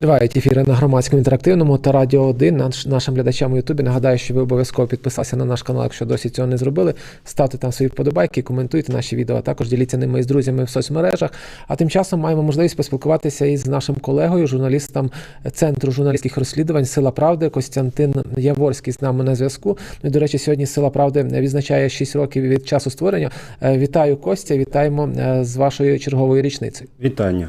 Тривають ефіри на громадському інтерактивному та радіо 1. Наш, нашим глядачам у Ютубі нагадаю, що ви обов'язково підписалися на наш канал, якщо досі цього не зробили. Ставте там свої вподобайки, коментуйте наші відео, а також діліться ними із друзями в соцмережах. А тим часом маємо можливість поспілкуватися із нашим колегою, журналістом Центру журналістських розслідувань Сила Правди Костянтин Яворський з нами на зв'язку. Ну і до речі, сьогодні Сила Правди відзначає 6 років від часу створення. Е, Вітаю Костя, вітаємо е, з вашою черговою річницею. Вітання.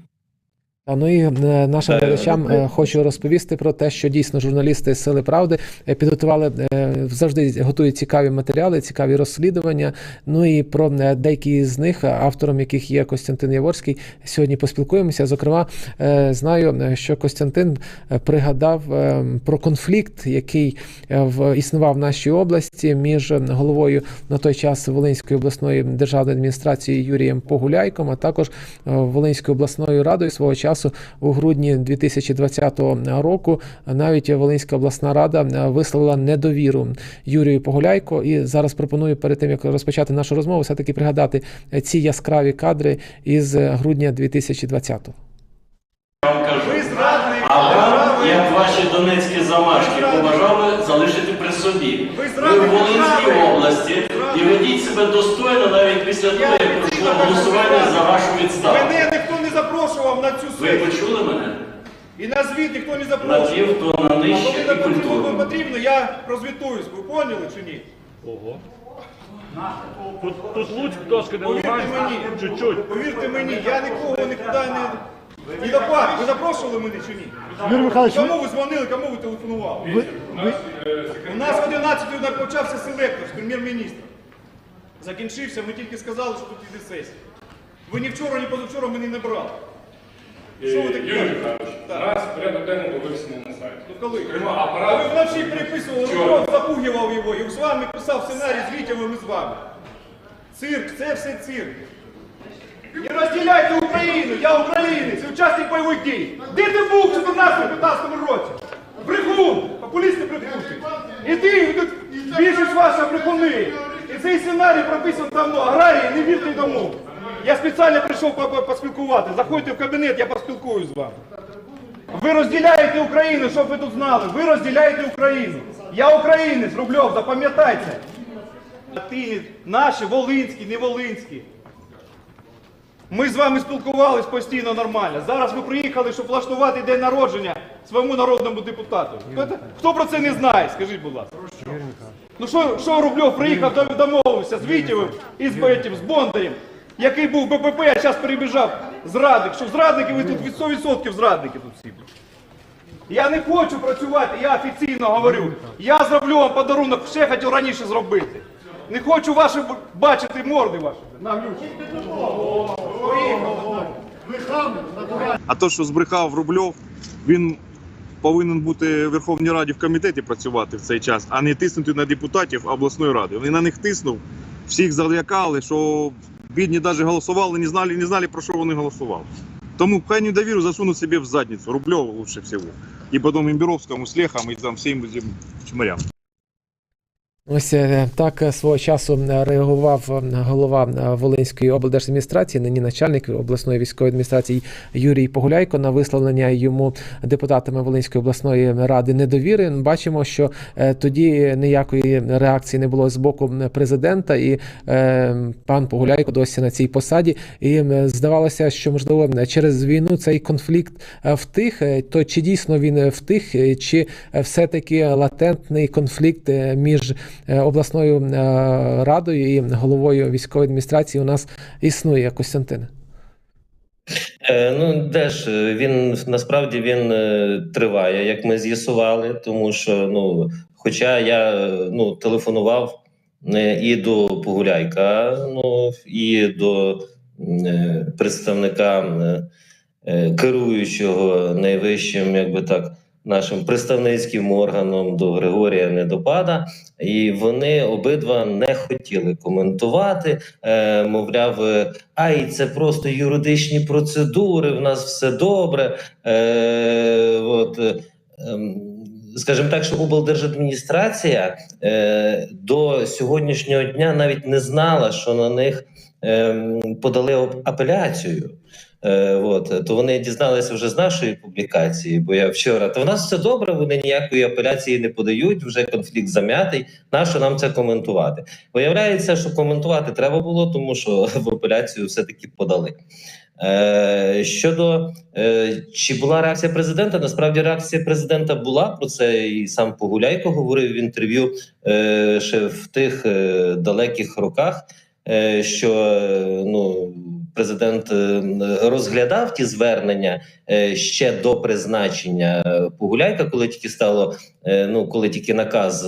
А ну і е, нашим Е, глядачам е, хочу розповісти про те, що дійсно журналісти Сили Правди підготували завжди готують цікаві матеріали, цікаві розслідування. Ну і про деякі з них, автором яких є Костянтин Яворський, сьогодні поспілкуємося. Зокрема, знаю, що Костянтин пригадав про конфлікт, який в існував в нашій області між головою на той час Волинської обласної державної адміністрації Юрієм Погуляйком, а також Волинською обласною радою свого часу у грудні 2020 року. Навіть Волинська обласна рада висловила недовіру Юрію Погуляйко. І зараз пропоную перед тим як розпочати нашу розмову, все таки пригадати ці яскраві кадри із грудня 2020 Я вам кажу. Ви зрадник! А як ваші донецькі замашки, побажали залишити при собі. Ви Ви в Волинській області і ведіть себе достойно навіть після того, як пройшло голосування за вашу відставку. Запрошував на цю Ви сесію. почули мене? І на звіт ніхто не На запрошував. півтона А нижче і на потрібно, культурно. потрібно, я розвітуюсь. Ви поняли чи ні? Тут, тут луч трошки не Повірте мені, чуть-чуть. повірте мені, я нікого нікуди не... Не допад. Ви запрошували мене чи ні? Юрій Михайлович, ви- Кому ви дзвонили, кому ви телефонували? У нас в 11 почався селектор з прем'єр-міністра. Закінчився, ми тільки сказали, що тут іде сесія. Ви ні вчора, ні позавчора мене не брали. Що ви таке? Юрій Михайлович, Так. нас порядок денний вивісений на сайті. Ну коли? Зокрема, А апарат. ви вночі переписували, Рубров запугивав його, і з вами писав сценарій з Вітєвим і з вами. Цирк, це все цирк. Не розділяйте Україну, я українець, учасник бойових дій. Де ти був в 14-15 році? Брехун, популісти брехунки. Іди, тут більшість ваша брехуни. І цей сценарій прописаний давно. Аграрії, не вірте тому. Я спеціально прийшов по- по- поспілкувати. Заходьте в кабінет, я поспілкуюсь з вами. Ви розділяєте Україну, щоб ви тут знали. Ви розділяєте Україну. Я українець, Рубльов, запам'ятайте. Наші, волинські, не волинські. Ми з вами спілкувались постійно нормально. Зараз ви приїхали, щоб влаштувати день народження своєму народному депутату. Хто, про це не знає? Скажіть, будь ласка. Ну що, що Рубльов приїхав, домовився з Вітєвим і з Бондарем, який був БПП, а зараз перебіжав зрадник. Що зрадники, ви тут від 100% зрадники тут всі. Я не хочу працювати, я офіційно говорю. Я зроблю вам подарунок, ще хотів раніше зробити. Не хочу ваші бачити морди ваші. А то, що збрехав Рубльов, він повинен бути в Верховній Раді в комітеті працювати в цей час, а не тиснути на депутатів обласної ради. Він на них тиснув, всіх залякали, що бідні навіть голосували, не знали, не знали про що вони голосували. Тому хай недовіру засунуть себе в задницю. Рубльову лучше всього. І потім Імбіровському Слехам і там всім чмарям. Ось е, так е, свого часу е, реагував голова Волинської облдержадміністрації, нині начальник обласної військової адміністрації Юрій Погуляйко на висловлення йому депутатами Волинської обласної ради недовіри. Бачимо, що тоді ніякої реакції не було з боку президента, і пан Погуляйко досі на цій посаді. І здавалося, що можливо через війну цей конфлікт втих. То чи дійсно він втих, чи е, все-таки латентний конфлікт між обласною е, радою і головою військової адміністрації у нас існує, Костянтине? Е, ну, де ж е, він насправді він е, триває, як ми з'ясували, тому що ну, хоча я е, ну, телефонував е, і до Погуляйка, ну і до е, представника е, е, керуючого найвищим, якби так, нашим представницьким органом до Григорія Недопада, і вони обидва не хотіли коментувати. Е, мовляв, е, ай, це просто юридичні процедури, в нас все добре. Е, от, е, ем, скажімо так, що облдержадміністрація е, до сьогоднішнього дня навіть не знала, що на них ем, подали ап- апеляцію. Е, от, то вони дізналися вже з нашої публікації, бо я вчора, то в нас все добре, вони ніякої апеляції не подають, вже конфлікт зам'ятий. Нащо нам це коментувати? Виявляється, що коментувати треба було, тому що в апеляцію все-таки подали. Е, щодо е, чи була реакція президента, насправді реакція президента була про це, і сам Погуляйко говорив в інтерв'ю ще в тих далеких роках, що ну. Президент е, розглядав ті звернення е, ще до призначення Погуляйка, коли тільки стало е, ну коли тільки наказ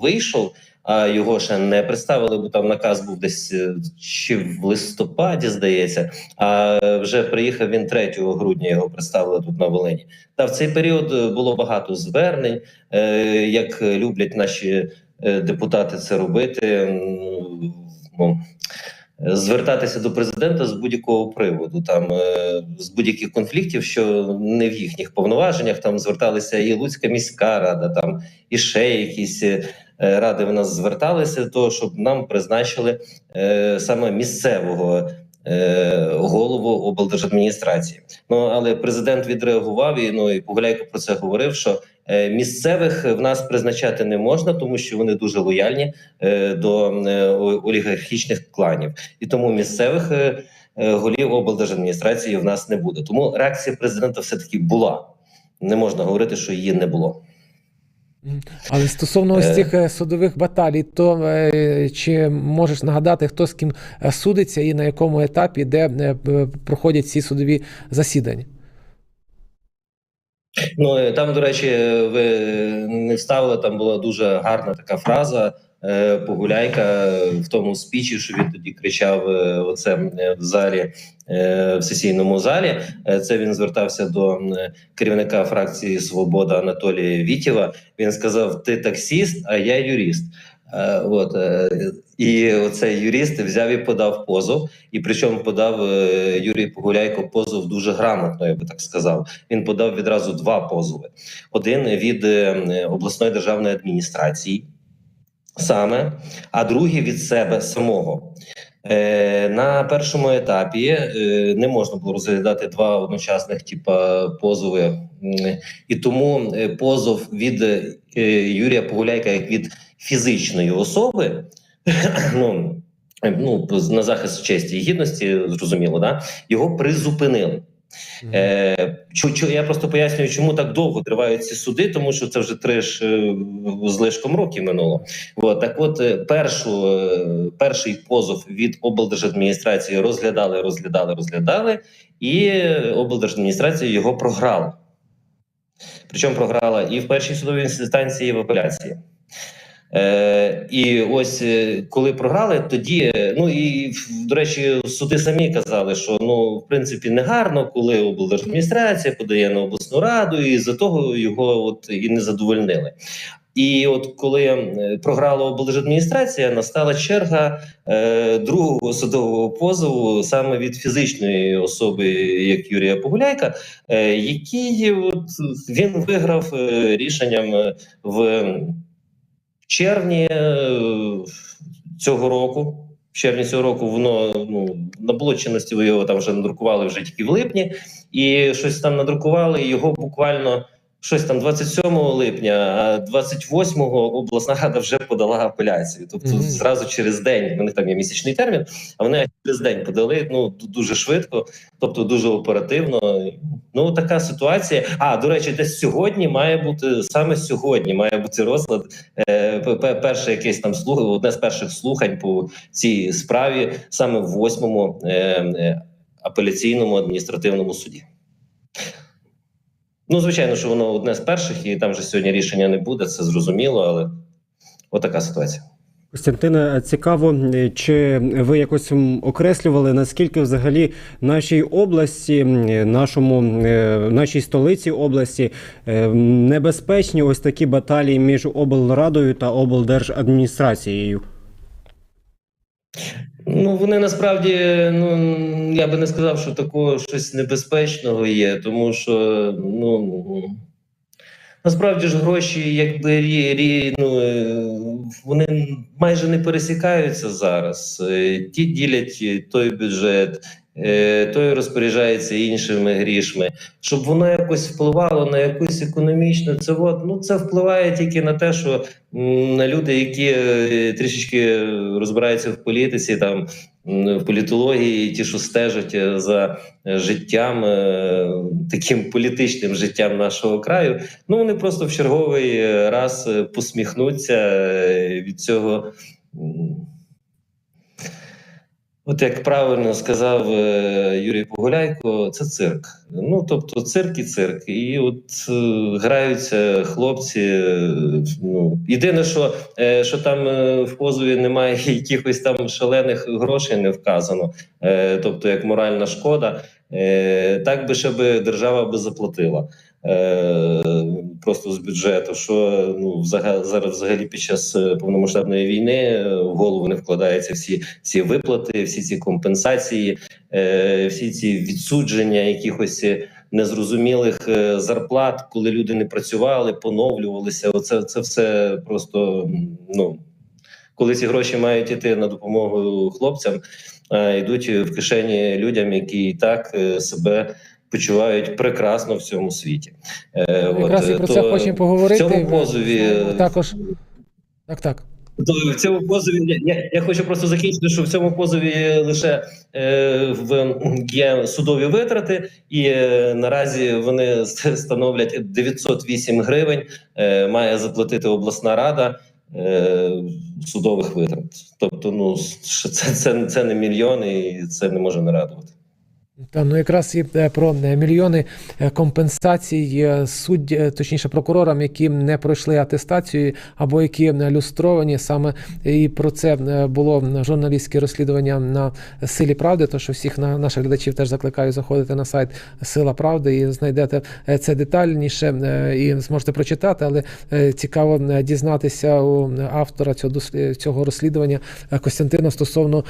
вийшов, а його ще не представили, бо там наказ був десь чи в листопаді, здається. А вже приїхав він 3 грудня. Його представили тут на Волині. Та в цей період було багато звернень, як люблять наші депутати це робити. Ну, звертатися до президента з будь-якого приводу, там е, з будь-яких конфліктів, що не в їхніх повноваженнях. Там зверталися і Луцька міська рада, там і ще якісь е, ради в нас зверталися до того, щоб нам призначили е, саме місцевого. Голову облдержадміністрації, ну але президент відреагував і ну і Погуляйко про це говорив. Що місцевих в нас призначати не можна, тому що вони дуже лояльні е, до е, олігархічних кланів, і тому місцевих е, е, голів облдержадміністрації в нас не буде. Тому реакція президента все таки була. Не можна говорити, що її не було. Але стосовно ось Е. цих е, судових баталій, то е, чи можеш нагадати, хто з ким е, судиться і на якому етапі, де е, проходять ці судові засідання? Ну е, там, до речі, ви не вставили. Там була дуже гарна така фраза. е, Погуляйка в тому спічі, що він тоді кричав е, оце е, в залі е, в сесійному залі. Е, Це він звертався до керівника фракції Свобода Анатолія Вітєва. Він сказав: Ти таксіст, а я юрист. Е, От е, і оцей юрист взяв і подав позов. І причому подав е, Юрій Погуляйко позов дуже грамотно, я би так сказав. Він подав відразу два позови: один від обласної державної адміністрації, саме, а другий від себе самого. На першому етапі не можна було розглядати два одночасних типа позови, і тому позов від Юрія Погуляйка як від фізичної особи. ну, е, ну, на захист честі і гідності, зрозуміло, да? його призупинили. Е, чу, чу, я просто пояснюю, чому так довго тривають ці суди, тому що це вже три ж е, з лишком років минуло. От, так от, е, першу, е, перший позов від облдержадміністрації розглядали, розглядали, розглядали, і облдержадміністрація його програла. Причому програла і в першій судовій інстанції, і в апеляції. Е, і ось е, коли програли, тоді е, ну і до речі, суди самі казали, що ну в принципі не гарно, коли облдержадміністрація подає на обласну раду, і за того його от і не задовольнили. І от коли е, програла облдержадміністрація, настала черга е, другого судового позову саме від фізичної особи, як Юрія Погуляйка, е, який от він виграв е, рішенням в червні е, цього року. В червні цього року воно ну набуло чинності, ви його там вже надрукували вже тільки в липні, і щось там надрукували. і Його буквально щось там 27 липня, а 28-го обласна рада вже подала апеляцію. Тобто, Мгм. зразу через день них там є місячний термін, а вони через день подали. Ну дуже швидко, тобто дуже оперативно. Ну така ситуація. А до речі, десь сьогодні має бути саме сьогодні має бути розклад. Е, пе- пе- перше якесь там слух, одне з перших слухань по цій справі саме в восьмому е, е, апеляційному адміністративному суді. Ну, звичайно, що воно одне з перших, і там вже сьогодні рішення не буде, це зрозуміло, але отака ситуація. Костянтине, цікаво, чи ви якось окреслювали, наскільки взагалі нашій області, нашому, е, нашій столиці області е, небезпечні ось такі баталії між облрадою та облдержадміністрацією? Ну, вони насправді, ну я би не сказав, що такого щось небезпечного є, тому що ну насправді ж гроші, якби рі, рі, ну, е, вони майже не пересікаються зараз. Е, Ті ділять той бюджет, той розпоряджається іншими грішми. Щоб воно якось впливало на якусь економічну, це от, ну це впливає тільки на те, що на люди, які е, трішечки розбираються в політиці, там в політології, ті, що стежать е, за е, життям, е, таким політичним життям нашого краю, ну вони просто в черговий е, раз е, посміхнуться е, від цього. От як правильно сказав е, Юрій Погуляйко, це цирк. Ну тобто цирк і цирк. І от е, граються хлопці. е, ну єдине, що, е, що там е, в позові немає якихось там шалених грошей, не вказано, е, тобто як моральна шкода. Е, так би ще би держава би заплатила. Е, просто з бюджету, що ну зараз взагалі під час е, повномасштабної війни е, в голову не вкладаються всі ці виплати, всі ці компенсації, всі ці відсудження якихось незрозумілих зарплат, коли люди не працювали, поновлювалися. Оце це все просто ну. Коли ці гроші мають іти на допомогу хлопцям, а йдуть в кишені людям, які і так себе почувають прекрасно в цьому світі. Е, Якраз і про то це хочемо поговорити. В цьому позові Також. Так, так. то в цьому позові я, я, хочу просто закінчити, що в цьому позові лише е, в є судові витрати, і е, наразі вони ст- становлять 908 гривень. Е, має заплатити обласна рада. е, Судових витрат, тобто, ну це, це, це не мільйони, і це не може не радувати. Та ну якраз і е, про е, мільйони е, компенсацій судді, е, точніше прокурорам, які не пройшли атестацію або які люстровані. Саме і про це було журналістське розслідування на силі правди. То що всіх на наших глядачів теж закликаю заходити на сайт Сила Правди і знайдете це детальніше і зможете прочитати. Але цікаво дізнатися у автора цього цього розслідування Костянтина стосовно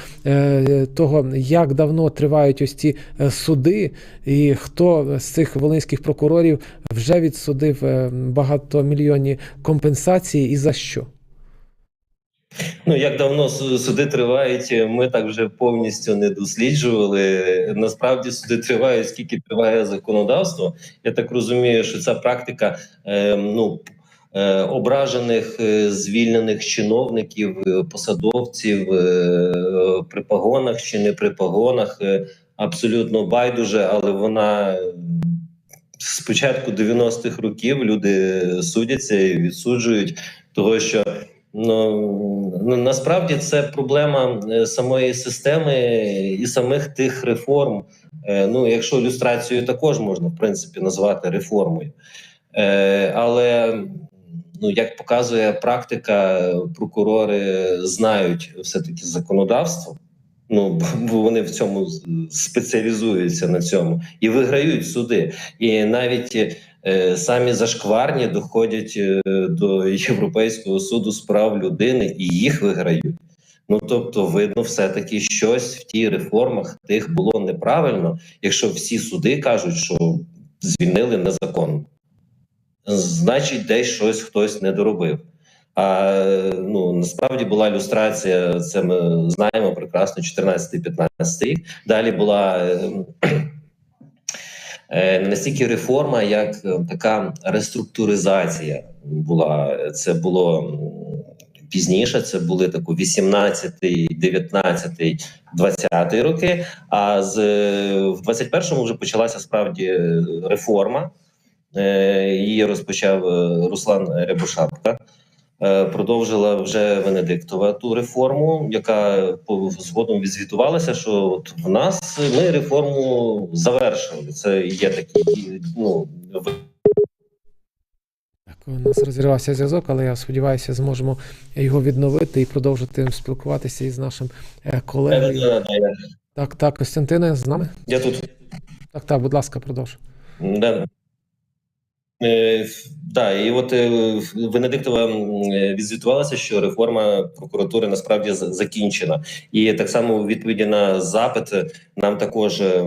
того, як давно тривають ось ці суди, і хто з цих волинських прокурорів вже відсудив е, багатомільйонні компенсації і за що. Ну як давно суди тривають, ми так вже повністю не досліджували. Насправді суди тривають, скільки триває законодавство. Я так розумію, що ця практика е, ну. е, Ображених е, звільнених чиновників, е, посадовців е, при погонах чи не при погонах е, абсолютно байдуже, але вона е, з початку 90-х років люди судяться і відсуджують того, що Ну, ну насправді це проблема е, самої системи і самих тих реформ. Е, Ну, якщо люстрацію також можна в принципі назвати реформою, Е, але ну як показує практика, прокурори знають все таки законодавство. Ну бо вони в цьому спеціалізуються на цьому і виграють суди. І навіть е, самі зашкварні доходять е, до Європейського суду з прав людини і їх виграють. Ну тобто, видно, все-таки щось в тій реформах тих було неправильно, якщо всі суди кажуть, що звільнили незаконно. Значить, десь щось хтось не доробив. А ну насправді була люстрація, це ми знаємо прекрасно, 14-15 рік. Далі була е, е, не настільки реформа, як е, така реструктуризація була. Це було пізніше. Це були таку 18-й, 19-й, 20-й роки. А з в 21-му вже почалася справді реформа. Її розпочав Руслан Рябошапка. Е, Продовжила вже Венедиктова ту реформу, яка згодом відзвітувалася, що от в нас ми реформу завершили. Це є такі ну Так, у нас розірвався зв'язок, але я сподіваюся, зможемо його відновити і продовжити спілкуватися із нашим е, колегою. Так, так, Костянтине, з нами? Я тут Так, так, будь ласка, продовж. Да. Е, да, і от е, Венедиктова е, відзвітувалася, що реформа прокуратури насправді закінчена. І так само у відповіді на запит нам також е,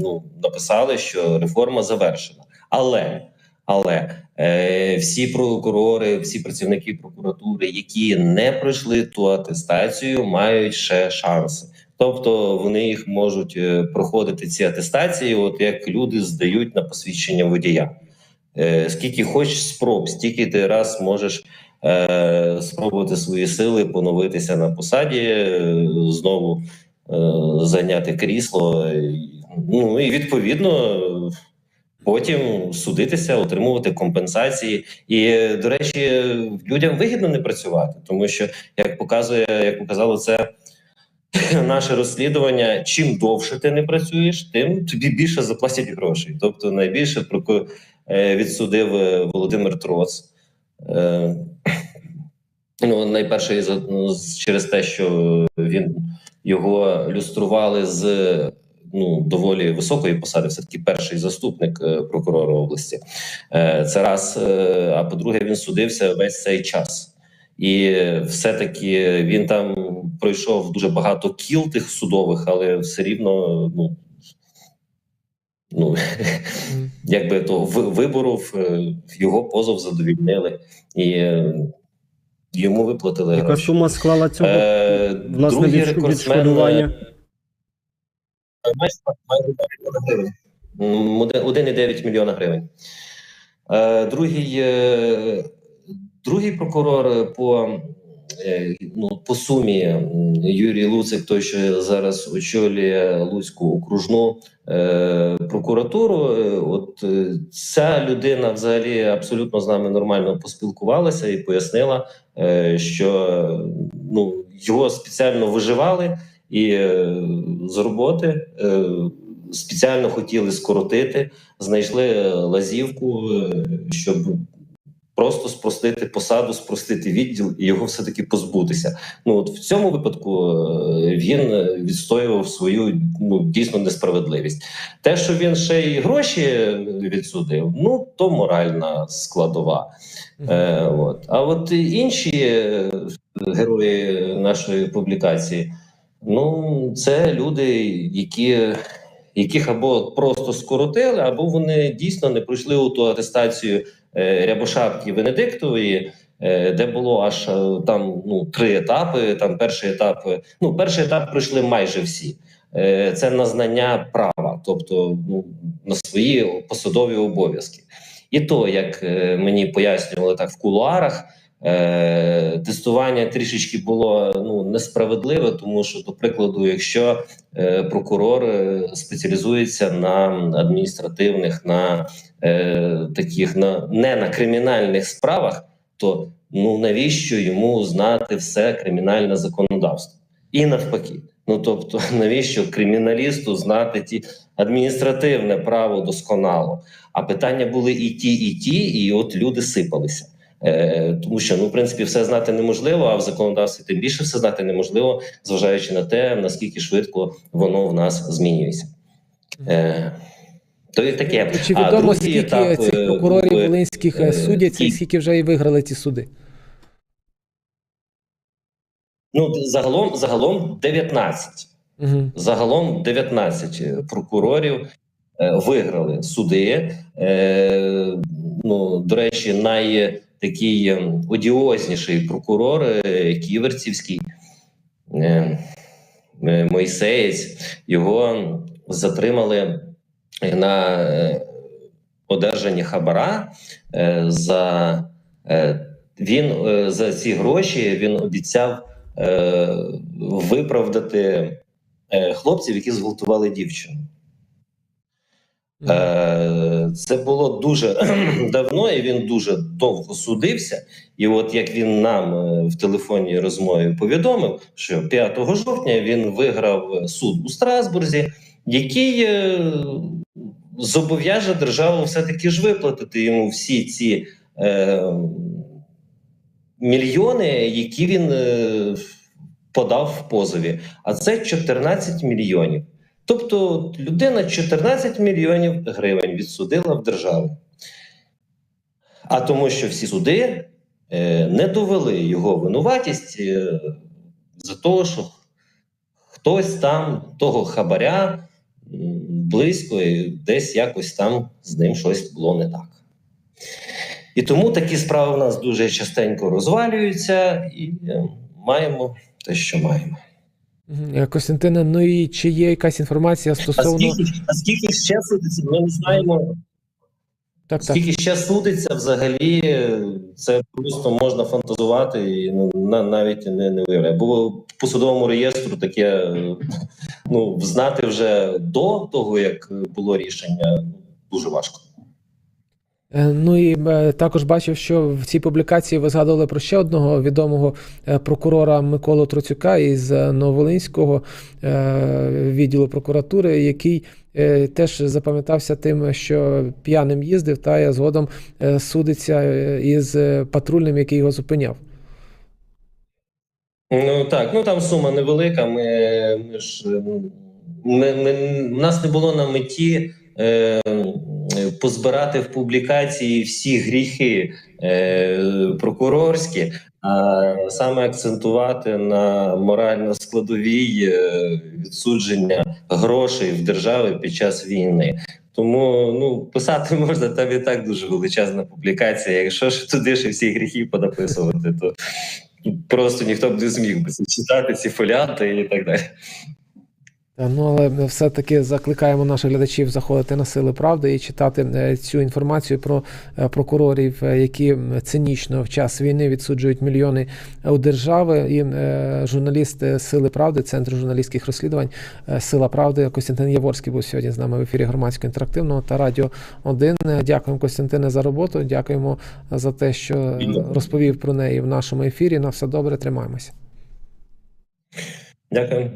ну, написали, що реформа завершена. Але але е, всі прокурори, всі працівники прокуратури, які не пройшли ту атестацію, мають ще шанси. Тобто вони їх можуть е, проходити ці атестації, от як люди здають на посвідчення водія. Е, Скільки хочеш спроб, стільки ти раз можеш е, спробувати свої сили, поновитися на посаді, е, знову зайняти крісло. Ну і відповідно потім судитися, отримувати компенсації. І, до речі, людям вигідно не працювати, тому що, як показує, як показало це наше розслідування, чим довше ти не працюєш, тим тобі більше заплатять грошей. Тобто, найбільше відсудив е, Володимир Троц. Е, Ну, найперше ну, через те, що він його люстрували з ну доволі високої посади, все таки перший заступник е, прокурора області. Е, Це раз. Е, А по-друге, він судився весь цей час. І все-таки він там пройшов дуже багато кіл тих судових, але все рівно ну, ну якби то виборов е, його позов задовільнили і е, йому виплатили Яка гроші. сума склала цього Е, власне другий рекордсмен, відшкодування? е, майже майже 2 мільйони гривень. М, один- 1,9 мільйона гривень. Е, другий, е, другий прокурор по, ну, по сумі Юрій Луцик, той, що зараз очолює Луцьку окружну е, прокуратуру. е, От е, ця людина взагалі абсолютно з нами нормально поспілкувалася і пояснила, е, що ну, його спеціально виживали і е, з роботи. е, Спеціально хотіли скоротити, знайшли лазівку, е, щоб просто спростити посаду, спростити відділ і його все таки позбутися. Ну от в цьому випадку е, він е, відстоював свою ну дійсно несправедливість. Те, що він ще й гроші відсудив, ну то моральна складова. Е, от. А от інші е, герої нашої публікації, ну це люди, які. Яких або просто скоротили, або вони дійсно не пройшли у ту атестацію Рябошапки Венедиктової, е, де було аж е, там ну три етапи. Там перший етап, е, ну перший етап пройшли майже всі. Е, Це на знання права, тобто ну, на свої посадові обов'язки. І то, як е, мені пояснювали так в кулуарах, е, тестування трішечки було ну несправедливе, тому що, до прикладу, якщо е, прокурор е, спеціалізується на адміністративних, на таких на не на кримінальних справах, то ну навіщо йому знати все кримінальне законодавство? І навпаки. Ну тобто, навіщо криміналісту знати ті адміністративне право досконало? А питання були і ті, і ті, і от люди сипалися. Е, тому що ну, в принципі, все знати неможливо, а в законодавстві тим більше все знати неможливо, зважаючи на те, наскільки швидко воно в нас змінюється. Е, то і таке. Чи А відомо, другий скільки етап, цих е, прокурорів були, волинських судяться, і скільки вже і виграли ці суди? Ну, загалом, загалом 19. Угу. Загалом 19 прокурорів виграли суди. Е, ну, до речі, найтакий е, одіозніший прокурор Ківерцівський е, е, Мойсеєць. Його затримали на е, одержанні хабара за він за ці гроші він обіцяв виправдати хлопців, які зґвалтували дівчину. Е, Це було дуже давно, і він дуже довго судився. І от як він нам е, в телефонній розмові повідомив, що 5 жовтня він виграв суд у Страсбурзі, який е, зобов'яже державу все-таки ж виплатити йому всі ці е, мільйони, які він е, подав в позові. А це 14 мільйонів. Тобто людина 14 мільйонів гривень відсудила в державу. А тому, що всі суди е, не довели його винуватість е, за того, що хтось там того хабаря близько і десь якось там з ним щось було не так. І тому такі справи в нас дуже частенько розвалюються, і е, маємо те, що маємо. Е, ну і чи є якась інформація А стосовно скільки, а скільки ще судиться? Ми не знаємо. так, так. Скільки ще судиться взагалі, це просто можна фантазувати і ну, навіть не, не виявляє. Бо по судовому реєстру таке ну, знати вже до того, як було рішення, дуже важко. Е, Ну і е, також бачив, що в цій публікації ви згадували про ще одного відомого е, прокурора Миколу Троцюка із Нововолинського е, відділу прокуратури, який теж запам'ятався тим, що п'яним їздив, та згодом судиться із патрульним, який його зупиняв. Ну так, ну там сума невелика. Ми, ми ж ну, ми, ми, нас не було на меті е, позбирати в публікації всі гріхи е, прокурорські, а саме акцентувати на морально складовій е, відсудження грошей в держави під час війни. Тому ну писати можна там і так дуже величезна публікація. Якщо ж туди ще всі гріхи понаписувати, то просто ніхто б не зміг би читати ці фоліанти і так далі. Ну, але все-таки закликаємо наших глядачів заходити на сили правди і читати е, цю інформацію про е, прокурорів, е, які цинічно в час війни відсуджують мільйони у держави. І журналіст Сили Правди, Центру журналістських розслідувань Сила Правди Костянтин Яворський був сьогодні з нами в ефірі громадського інтерактивного та радіо 1. Е, Дякуємо Костянтине за роботу. Дякуємо за те, що розповів про неї в нашому ефірі. На все добре, тримаємося. Дякую.